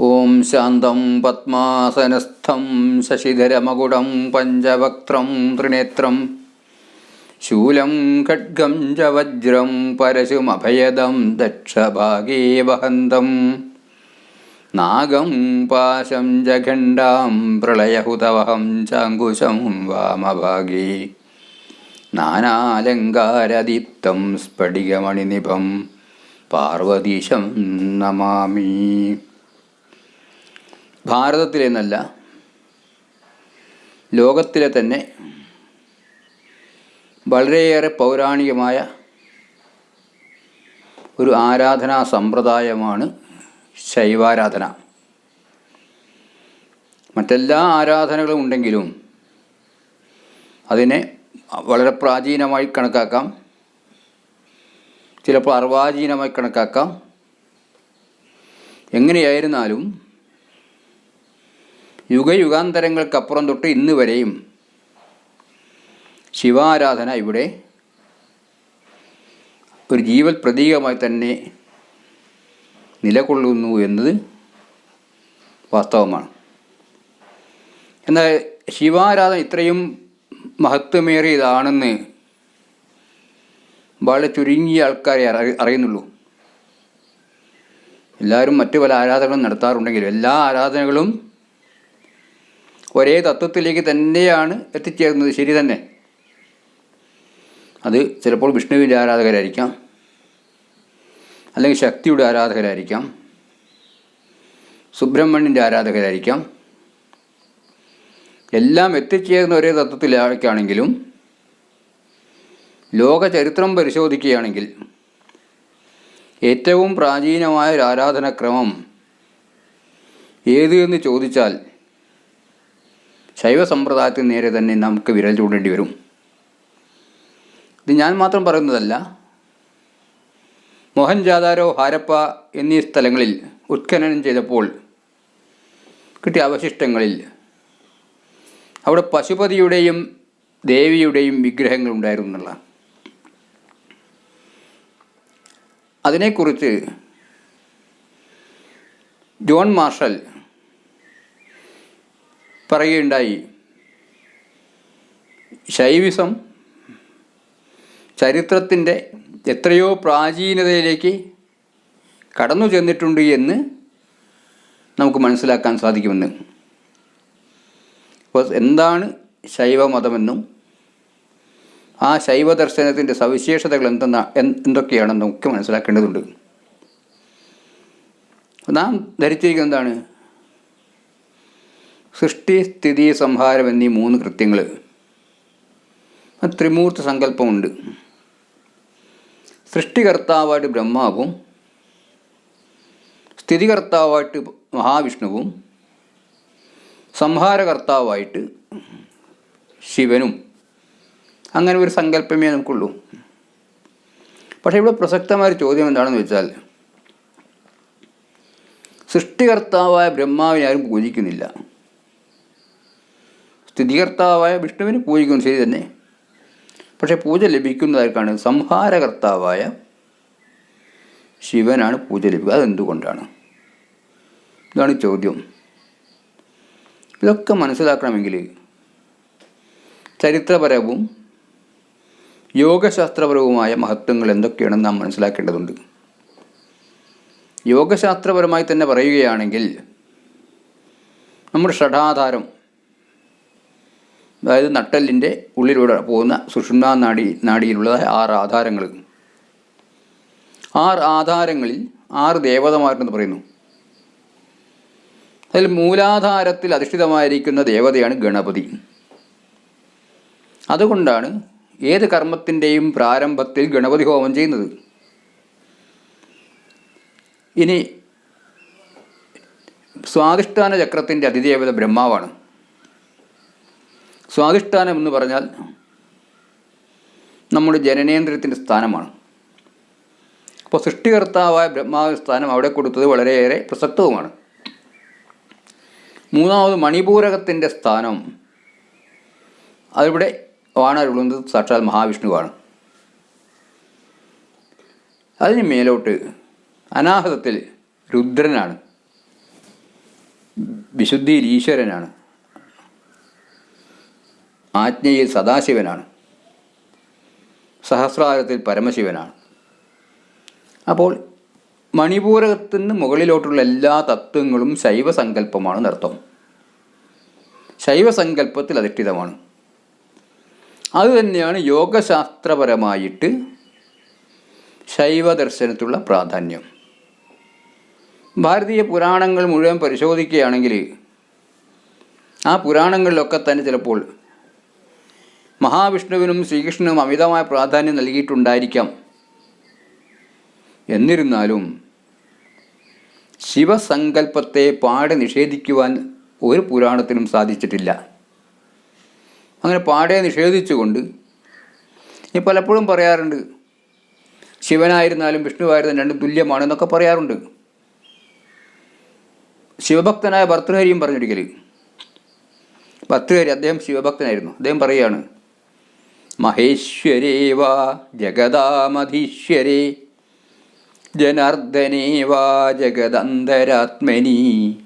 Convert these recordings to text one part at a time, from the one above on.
ഓം ശാന്തം പത്മാസനസ്ഥം ശശിധരമകുടം പഞ്ചവക്ത്രം ത്രിനേത്രം. ശൂലം ഖഡ്ഗം ച വജ്രം പരശുമഭയദം ദക്ഷഭാഗേ വഹന്തം. നാഗം പാശം ജഖണ്ഡാം പ്രളയഹുതവഹം ചാങ്കുശം വാമഭാഗേ. നാനാലങ്കാരദീപ്തം സ്ഫടികമണിനിഭം പാർവതീശം നമാമി. ഭാരതത്തിലെ എന്നല്ല ലോകത്തിലെ തന്നെ വളരെയേറെ പൗരാണികമായ ഒരു ആരാധനാ സമ്പ്രദായമാണ് ശൈവാരാധന. മറ്റെല്ലാ ആരാധനകളും ഉണ്ടെങ്കിലും അതിനെ വളരെ പ്രാചീനമായി കണക്കാക്കാം. ചിലപ്പോൾ അർവാചീനമായി കണക്കാക്കാം. എങ്ങനെയായിരുന്നാലും യുഗയുഗാന്തരങ്ങൾക്കപ്പുറം തൊട്ട് ഇന്ന് വരെയും ശിവാരാധന ഇവിടെ ഒരു ജീവൽ പ്രതീകമായി തന്നെ നിലകൊള്ളുന്നു എന്നത് വാസ്തവമാണ്. എന്നാൽ ശിവാരാധന ഇത്രയും മഹത്വമേറിയതാണെന്ന് വളരെ ചുരുങ്ങിയ ആൾക്കാരെ അറി അറിയുന്നുള്ളൂ. എല്ലാവരും മറ്റു പല ആരാധനകളും നടത്താറുണ്ടെങ്കിലും എല്ലാ ആരാധനകളും ഒരേ തത്വത്തിലേക്ക് തന്നെയാണ് എത്തിച്ചേർന്നത്. ശരി തന്നെ. അത് ചിലപ്പോൾ വിഷ്ണുവിന്റെ ആരാധകരായിരിക്കാം. അല്ലെങ്കിൽ ശക്തിയുടെ ആരാധകരായിരിക്കാം. സുബ്രഹ്മണ്യന്റെ ആരാധകരായിരിക്കാം. എല്ലാം എത്തിച്ചേർന്ന ഒരേ തത്വത്തിലേക്കാണെങ്കിലും ലോക ചരിത്രം പരിശോധിക്കുകയാണെങ്കിൽ ഏറ്റവും പ്രാചീനമായ ഒരു ആരാധനാക്രമം ഏത് എന്ന് ചോദിച്ചാൽ ശൈവ സമ്പ്രദായത്തിന് നേരെ തന്നെ നമുക്ക് വിരൽ ചൂടേണ്ടി വരും. ഇത് ഞാൻ മാത്രം പറയുന്നതല്ല. മോഹൻജാദാരോ ഹാരപ്പ എന്നീ സ്ഥലങ്ങളിൽ ഉത്ഖനനം ചെയ്തപ്പോൾ കിട്ടിയ അവശിഷ്ടങ്ങളിൽ അവിടെ പശുപതിയുടെയും ദേവിയുടെയും വിഗ്രഹങ്ങൾ ഉണ്ടായിരുന്നു എന്നുള്ള അതിനെക്കുറിച്ച് ജോൺ മാർഷൽ പറയുകയുണ്ടായി. ശൈവിസം ചരിത്രത്തിന്റെ എത്രയോ പ്രാചീനതയിലേക്ക് കടന്നു ചെന്നിട്ടുണ്ട് എന്ന് നമുക്ക് മനസ്സിലാക്കാൻ സാധിക്കുമെന്ന്. അപ്പോൾ എന്താണ് ശൈവമതമെന്നും ആ ശൈവ ദർശനത്തിന്റെ സവിശേഷതകൾ എന്തെന്നാ എന്തൊക്കെയാണെന്ന് നമുക്ക് മനസ്സിലാക്കേണ്ടതുണ്ട്. നാം ധരിച്ചിരിക്കുന്നത് എന്താണ്? സൃഷ്ടി സ്ഥിതി സംഹാരം എന്നീ മൂന്ന് കൃത്യങ്ങൾ ത്രിമൂർത്തി സങ്കല്പമുണ്ട്. സൃഷ്ടികർത്താവായിട്ട് ബ്രഹ്മാവും സ്ഥിതികർത്താവായിട്ട് മഹാവിഷ്ണുവും സംഹാരകർത്താവായിട്ട് ശിവനും. അങ്ങനെ ഒരു സങ്കല്പമേ നമുക്കുള്ളൂ. പക്ഷേ ഇവിടെ പ്രസക്തമായ ചോദ്യം എന്താണെന്ന് വെച്ചാൽ സൃഷ്ടികർത്താവായ ബ്രഹ്മാവിനെ ആരും പൂജിക്കുന്നില്ല. സ്ഥിതികർത്താവായ വിഷ്ണുവിന് പൂജിക്കുന്നു ശരി തന്നെ. പക്ഷേ പൂജ ലഭിക്കുന്നതായിക്കാണ് സംഹാരകർത്താവായ ശിവനാണ് പൂജ ലഭിക്കുക. അതെന്തുകൊണ്ടാണ്? ഇതാണ് ചോദ്യം. ഇതൊക്കെ മനസ്സിലാക്കണമെങ്കിൽ ചരിത്രപരവും യോഗശാസ്ത്രപരവുമായ മഹത്വങ്ങൾ എന്തൊക്കെയാണെന്ന് നാം മനസ്സിലാക്കേണ്ടതുണ്ട്. യോഗശാസ്ത്രപരമായി തന്നെ പറയുകയാണെങ്കിൽ നമ്മുടെ ഷഡാധാരം അതായത് നട്ടലിന്റെ ഉള്ളിലൂടെ പോകുന്ന സുഷുമ്നാ നാടി നാടിയിലുള്ള ആറ് ആധാരങ്ങൾ. ആറ് ആധാരങ്ങളിൽ ആറ് ദേവതമാരെന്ന് പറയുന്നു. അതിൽ മൂലാധാരത്തിൽ അധിഷ്ഠിതമായിരിക്കുന്ന ദേവതയാണ് ഗണപതി. അതുകൊണ്ടാണ് ഏത് കർമ്മത്തിന്റെയും പ്രാരംഭത്തിൽ ഗണപതി ഹോമം ചെയ്യുന്നത്. ഇനി സ്വാധിഷ്ഠാന ചക്രത്തിന്റെ അതിദേവത ബ്രഹ്മാവാണ്. സ്വാധിഷ്ഠാനം എന്ന് പറഞ്ഞാൽ നമ്മുടെ ജനനേന്ദ്രിയത്തിന്റെ സ്ഥാനമാണ്. അപ്പോൾ സൃഷ്ടികർത്താവായ ബ്രഹ്മാവ് സ്ഥാനം അവിടെ കൊടുത്തത് വളരെയേറെ പ്രസക്തവുമാണ്. മൂന്നാമത് മണിപൂരകത്തിന്റെ സ്ഥാനം അതിവിടെ വാണരുളുന്നത് സാക്ഷാൽ മഹാവിഷ്ണുവാണ്. അതിന് മേലോട്ട് അനാഹതത്തിൽ രുദ്രനാണ്. വിശുദ്ധിയിൽ ഈശ്വരനാണ് ആജ്ഞയിൽ സദാശിവനാണ്. സഹസ്രാരത്തിൽ പരമശിവനാണ്. അപ്പോൾ മണിപൂരകത്തിന് മുകളിലോട്ടുള്ള എല്ലാ തത്വങ്ങളും ശൈവസങ്കല്പമാണ് നൃത്തം ശൈവസങ്കല്പത്തിൽ അധിഷ്ഠിതമാണ്. അതുതന്നെയാണ് യോഗശാസ്ത്രപരമായിട്ട് ശൈവദർശനത്തിലുള്ള പ്രാധാന്യം. ഭാരതീയ പുരാണങ്ങൾ മുഴുവൻ പരിശോധിക്കുകയാണെങ്കിൽ ആ പുരാണങ്ങളിലൊക്കെ തന്നെ ചിലപ്പോൾ മഹാവിഷ്ണുവിനും ശ്രീകൃഷ്ണനും അമിതമായ പ്രാധാന്യം നൽകിയിട്ടുണ്ടായിരിക്കാം. എന്നിരുന്നാലും ശിവസങ്കല്പത്തെ പാടെ നിഷേധിക്കുവാൻ ഒരു പുരാണത്തിനും സാധിച്ചിട്ടില്ല. അങ്ങനെ പാടെ നിഷേധിച്ചുകൊണ്ട് ഈ പലപ്പോഴും പറയാറുണ്ട് ശിവനായിരുന്നാലും വിഷ്ണുവായിരുന്നാലും രണ്ടും തുല്യമാണ് എന്നൊക്കെ പറയാറുണ്ട്. ശിവഭക്തനായ ഭർത്തൃഹരിയും പറഞ്ഞൊരിക്കൽ ഭർത്തൃഹരി അദ്ദേഹം ശിവഭക്തനായിരുന്നു. അദ്ദേഹം പറയുകയാണ് മഹേശ്വരേ വാ ജഗദാമധീശ്വരേ. ജനാർദ്ദനേ വാ ജഗദന്തരാത്മനി.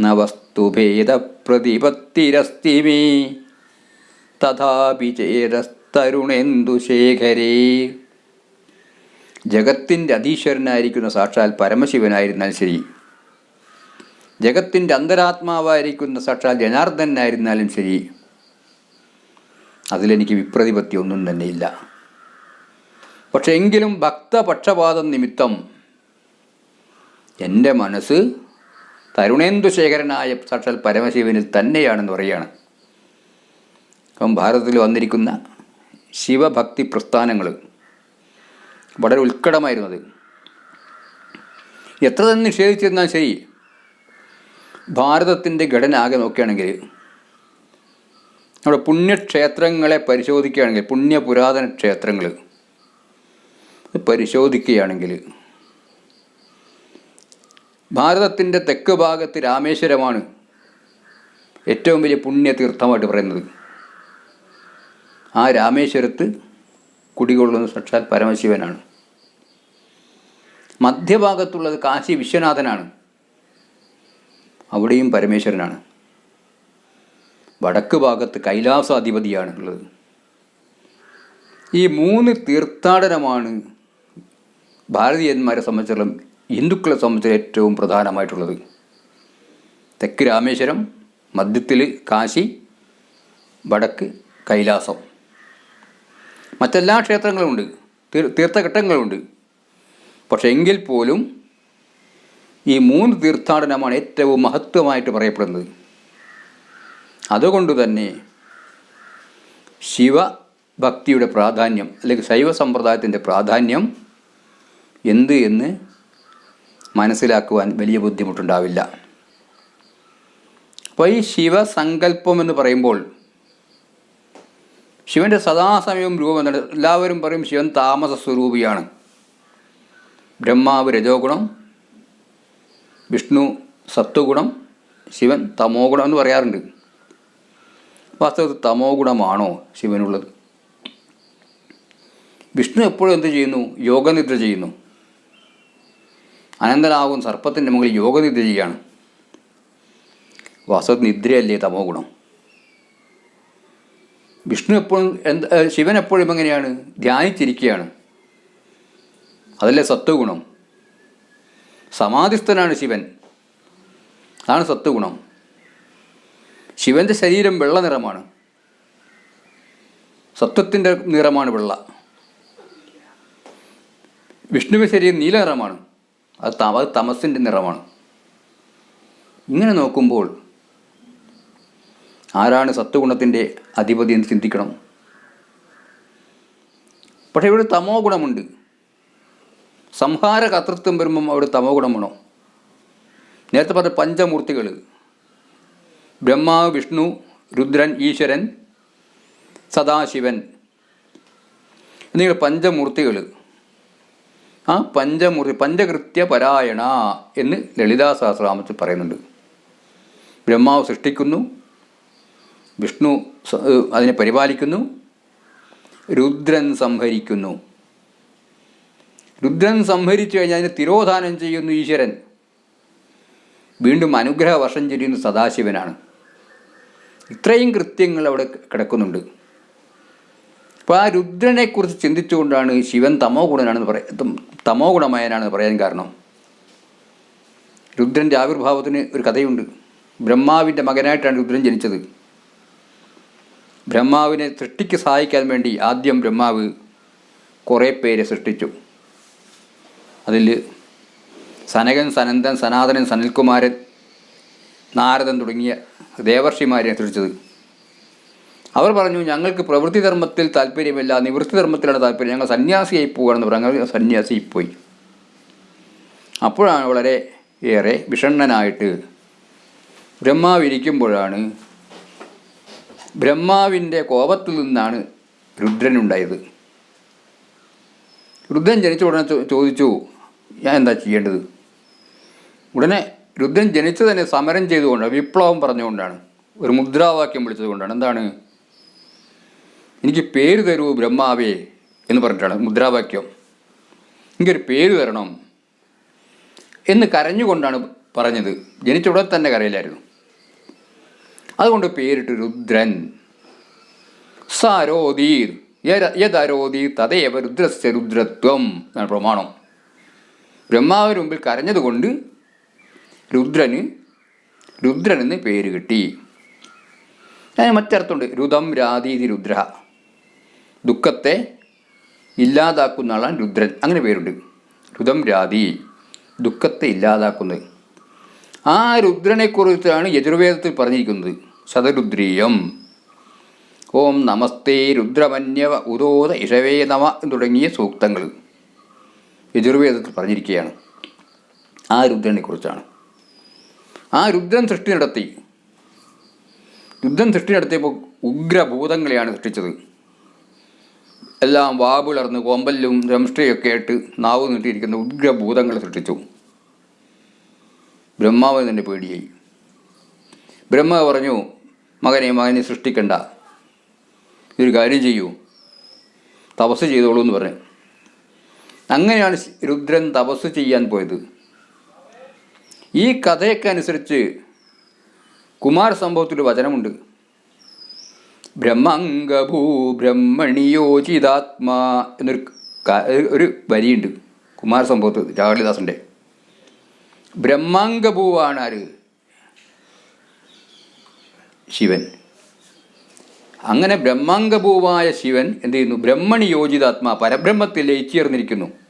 നവസ്തുഭേദപ്രതിപത്തിരസ്തി മേ തഥാപി ചേരസ്തരുണേന്ദുശേഖരേ ജഗത്തിന്റെ അധീശ്വരനായിരിക്കുന്ന സാക്ഷാൽ പരമശിവനായിരുന്നാൽ ശരി. ജഗത്തിന്റെ അന്തരാത്മാവായിരിക്കുന്ന സാക്ഷാൽ ജനാർദ്ദനായിരുന്നാലും ശരി. അതിലെനിക്ക് വിപ്രതിപത്തി ഒന്നും തന്നെയില്ല. പക്ഷെ എങ്കിലും ഭക്തപക്ഷപാതം നിമിത്തം എന്റെ മനസ്സ് തരുണേന്ദുശേഖരനായ സാക്ഷാൽ പരമശിവനിൽ തന്നെയാണെന്ന് പറയുകയാണ്. അപ്പം ഭാരതത്തിൽ വന്നിരിക്കുന്ന ശിവഭക്തി പ്രസ്ഥാനങ്ങൾ വളരെ ഉത്കടമായിരുന്നത്. എത്ര തന്നെ നിഷേധിച്ചിരുന്നാൽ ശരി ഭാരതത്തിന്റെ ഘടന ആകെ നോക്കുകയാണെങ്കിൽ നമ്മുടെ പുണ്യക്ഷേത്രങ്ങളെ പരിശോധിക്കുകയാണെങ്കിൽ പുണ്യ പുരാതന ക്ഷേത്രങ്ങൾ പരിശോധിക്കുകയാണെങ്കിൽ ഭാരതത്തിന്റെ തെക്ക് ഭാഗത്ത് രാമേശ്വരമാണ് ഏറ്റവും വലിയ പുണ്യതീർത്ഥമായിട്ട് പറയുന്നത്. ആ രാമേശ്വരത്ത് കുടികൊള്ളുന്ന സാക്ഷാൽ പരമശിവനാണ്. മധ്യഭാഗത്തുള്ളത് കാശി വിശ്വനാഥനാണ്. അവിടെയും പരമേശ്വരനാണ്. വടക്ക് ഭാഗത്ത് കൈലാസാധിപതിയാണുള്ളത്. ഈ മൂന്ന് തീർത്ഥാടനമാണ് ഭാരതീയന്മാരെ സംബന്ധിച്ചിടത്തോളം ഹിന്ദുക്കളെ സംബന്ധിച്ച് ഏറ്റവും പ്രധാനമായിട്ടുള്ളത്. തെക്ക് രാമേശ്വരം മധ്യത്തിൽ കാശി വടക്ക് കൈലാസം. മറ്റെല്ലാ ക്ഷേത്രങ്ങളുമുണ്ട് തീർ തീർത്ഥഘട്ടങ്ങളുണ്ട് പക്ഷെ എങ്കിൽ പോലും ഈ മൂന്ന് തീർത്ഥാടനമാണ് ഏറ്റവും മഹത്വമായിട്ട് പറയപ്പെടുന്നത്. അതുകൊണ്ട് തന്നെ ശിവഭക്തിയുടെ പ്രാധാന്യം അല്ലെങ്കിൽ ശൈവ സമ്പ്രദായത്തിന്റെ പ്രാധാന്യം എന്ത് എന്ന് മനസ്സിലാക്കുവാൻ വലിയ ബുദ്ധിമുട്ടുണ്ടാവില്ല. അപ്പോൾ ഈ ശിവസങ്കല്പം എന്ന് പറയുമ്പോൾ ശിവന്റെ സദാസമയവും രൂപം എന്താണ്? എല്ലാവരും പറയും ശിവൻ താമസ സ്വരൂപിയാണ് ബ്രഹ്മാവ് രജോഗുണം വിഷ്ണു സത്വഗുണം ശിവൻ തമോ ഗുണം എന്ന് പറയാറുണ്ട്. വാസ്തവത്തിൽ തമോ ഗുണമാണോ ശിവനുള്ളത്? വിഷ്ണു എപ്പോഴും എന്ത് ചെയ്യുന്നു? യോഗനിദ്ര ചെയ്യുന്നു. അനന്തനാകും സർപ്പത്തിന്റെ മുകളിൽ യോഗനിദ്ര ചെയ്യുകയാണ്. വാസ്തവത്തിൽ നിദ്രയല്ലേ തമോ ഗുണം? വിഷ്ണു എപ്പോഴും എന്ത് ശിവൻ എപ്പോഴും എങ്ങനെയാണ്? ധ്യാനിച്ചിരിക്കുകയാണ്. അതല്ലേ സത്വഗുണം? സമാധിസ്ഥനാണ് ശിവൻ. അതാണ് സത്വഗുണം. ശിവന്റെ ശരീരം വെള്ള നിറമാണ്. സത്വത്തിന്റെ നിറമാണ് വെള്ള. വിഷ്ണുവിന്റെ ശരീരം നീല നിറമാണ്. അത് തമ അത് തമസിന്റെ നിറമാണ്. ഇങ്ങനെ നോക്കുമ്പോൾ ആരാണ് സത്വഗുണത്തിന്റെ അധിപതി എന്ന് ചിന്തിക്കണം. പക്ഷേ ഇവിടെ തമോ ഗുണമുണ്ട്. സംഹാര കർത്തൃത്വം വരുമ്പം അവിടെ തമോ ഗുണം വേണം നേരത്തെ പറഞ്ഞ പഞ്ചമൂർത്തികൾ ബ്രഹ്മാവ് വിഷ്ണു രുദ്രൻ ഈശ്വരൻ സദാശിവൻ. എന്നിങ്ങനെ പഞ്ചമൂർത്തികൾ ആ പഞ്ചമൂർത്തി പഞ്ചകൃത്യ പരായണ എന്ന് ലളിതാ സഹസ്രാമത്തിൽ പറയുന്നുണ്ട്. ബ്രഹ്മാവ് സൃഷ്ടിക്കുന്നു വിഷ്ണു അതിനെ പരിപാലിക്കുന്നു രുദ്രൻ സംഹരിക്കുന്നു. രുദ്രൻ സംഹരിച്ചു കഴിഞ്ഞാൽ അതിനെ തിരോധാനം ചെയ്യുന്നു ഈശ്വരൻ. വീണ്ടും അനുഗ്രഹ വർഷം ചെയ്യുന്ന സദാശിവനാണ്. ഇത്രയും കൃത്യങ്ങൾ അവിടെ കിടക്കുന്നുണ്ട്. അപ്പോൾ ആ രുദ്രനെക്കുറിച്ച് ചിന്തിച്ചുകൊണ്ടാണ് ശിവൻ തമോ ഗുണനാണെന്ന് പറയാം തമോ ഗുണമയനാണെന്ന് പറയാൻ കാരണം. രുദ്രന്റെ ആവിർഭാവത്തിന് ഒരു കഥയുണ്ട്. ബ്രഹ്മാവിന്റെ മകനായിട്ടാണ് രുദ്രൻ ജനിച്ചത്. ബ്രഹ്മാവിനെ സൃഷ്ടിക്ക് സഹായിക്കാൻ വേണ്ടി ആദ്യം ബ്രഹ്മാവ് കുറേ പേരെ സൃഷ്ടിച്ചു. അതിൽ സനകൻ സനന്ദൻ സനാതനൻ സനൽകുമാരൻ നാരദൻ തുടങ്ങിയ ദേവർഷിമാരെ സൃഷ്ടിച്ചത് അവർ പറഞ്ഞു ഞങ്ങൾക്ക് പ്രവൃത്തി ധർമ്മത്തിൽ താല്പര്യമില്ല നിവൃത്തി ധർമ്മത്തിലാണ് താല്പര്യം. ഞങ്ങൾ സന്യാസിയായി പോവുകയാണെന്ന് പറഞ്ഞു. അങ്ങനെ സന്യാസിയായി പോയി. അപ്പോഴാണ് വളരെ ഏറെ വിഷണ്ണനായിട്ട് ബ്രഹ്മാവ് ഇരിക്കുമ്പോഴാണ് ബ്രഹ്മാവിന്റെ കോപത്തിൽ നിന്നാണ് രുദ്രനുണ്ടായത്. രുദ്രൻ ജനിച്ച ഉടനെ ചോദിച്ചു ഞാൻ എന്താ ചെയ്യേണ്ടത്? ഉടനെ രുദ്രൻ ജനിച്ചു തന്നെ സമരം ചെയ്തുകൊണ്ടാണ് വിപ്ലവം പറഞ്ഞുകൊണ്ടാണ് ഒരു മുദ്രാവാക്യം വിളിച്ചതുകൊണ്ടാണ്. എന്താണ്? എനിക്ക് പേര് തരൂ ബ്രഹ്മാവേ എന്ന് പറഞ്ഞിട്ടാണ് മുദ്രാവാക്യം. എനിക്കൊരു പേര് തരണം എന്ന് കരഞ്ഞുകൊണ്ടാണ് പറഞ്ഞത്. ജനിച്ച ഉടനെ തന്നെ കരയിലായിരുന്നു അതുകൊണ്ട് പേരിട്ട് രുദ്രൻ. സാരോദീർ യദരോദി തതേവ രുദ്രസ്യ രുദ്രത്വം എന്നാണ് പ്രമാണം. ബ്രഹ്മാവിന് മുമ്പിൽ കരഞ്ഞതുകൊണ്ട് രുദ്രന് രുദ്രൻ എന്ന് പേര് കിട്ടി. അതിന് മറ്റർത്ഥമുണ്ട്. രുദം രാതീതി രുദ്ര ദുഃഖത്തെ ഇല്ലാതാക്കുന്ന ആളാണ് രുദ്രൻ. അങ്ങനെ പേരുണ്ട്. രുദം രാതി ദുഃഖത്തെ ഇല്ലാതാക്കുന്നത്. ആ രുദ്രനെക്കുറിച്ചാണ് യജുർവേദത്തിൽ പറഞ്ഞിരിക്കുന്നത്. ശതരുദ്രീയം ഓം നമസ്തേ രുദ്രമന്യവ ഉദോദ ഇഷവേ നമ തുടങ്ങിയ സൂക്തങ്ങൾ യജുർവേദത്തിൽ പറഞ്ഞിരിക്കുകയാണ്. ആ രുദ്രനെക്കുറിച്ചാണ്. ആ രുദ്രൻ സൃഷ്ടി നടത്തി. രുദ്രൻ സൃഷ്ടി നടത്തിയപ്പോൾ ഉഗ്രഭൂതങ്ങളെയാണ് സൃഷ്ടിച്ചത്. എല്ലാം വാപിളർന്ന് കോമ്പല്ലും രംഷ്ട്രയൊക്കെ ആയിട്ട് നാവ് നീട്ടിയിരിക്കുന്ന ഉഗ്രഭൂതങ്ങളെ സൃഷ്ടിച്ചു. ബ്രഹ്മാവ് തന്നെ പേടിയായി. ബ്രഹ്മാവ് പറഞ്ഞു മകനെ മകനെ സൃഷ്ടിക്കണ്ട. ഇതൊരു കാര്യം ചെയ്യൂ. തപസ് ചെയ്തോളൂ എന്ന് പറഞ്ഞു. അങ്ങനെയാണ് രുദ്രൻ തപസ് ചെയ്യാൻ പോയത്. ഈ കഥയൊക്കെ അനുസരിച്ച് കുമാര സംഭവത്തിൽ വചനമുണ്ട്. ബ്രഹ്മംഗഭൂ ബ്രഹ്മണിയോചിതാത്മാ എന്നൊരു ഒരു വരിയുണ്ട് കുമാര സംഭവത്തിൽ രാളിദാസന്റെ ബ്രഹ്മാംഗഭൂവാണ് ആര് ശിവൻ. അങ്ങനെ ബ്രഹ്മാംഗഭൂവായ ശിവൻ എന്ത് ചെയ്യുന്നു? ബ്രഹ്മണി പരബ്രഹ്മത്തിൽ ലയിച്ചേർന്നിരിക്കുന്നു.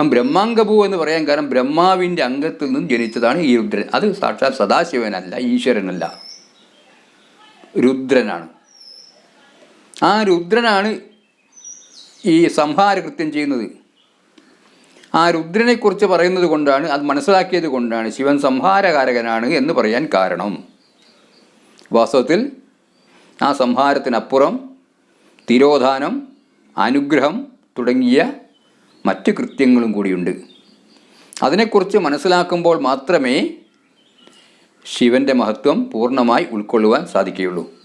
ആ ബ്രഹ്മാംഗഭൂ എന്ന് പറയാൻ കാരണം ബ്രഹ്മാവിന്റെ അംഗത്തിൽ നിന്നും ജനിച്ചതാണ് ഈ രുദ്രൻ. അത് സാക്ഷാത് സദാശിവനല്ല ഈശ്വരനല്ല. രുദ്രനാണ്. ആ രുദ്രനാണ് ഈ സംഹാരകൃത്യം ചെയ്യുന്നത്. ആ രുദ്രനെക്കുറിച്ച് പറയുന്നത് കൊണ്ടാണ് അത് മനസ്സിലാക്കിയത് കൊണ്ടാണ് ശിവൻ സംഹാരകാരകനാണ് എന്ന് പറയാൻ കാരണം. വാസ്തവത്തിൽ ആ സംഹാരത്തിനപ്പുറം തിരോധാനം അനുഗ്രഹം തുടങ്ങിയ മറ്റ് കൃത്യങ്ങളും കൂടിയുണ്ട്. അതിനെക്കുറിച്ച് മനസ്സിലാക്കുമ്പോൾ മാത്രമേ ശിവന്റെ മഹത്വം പൂർണമായി ഉൾക്കൊള്ളുവാൻ സാധിക്കുകയുള്ളൂ.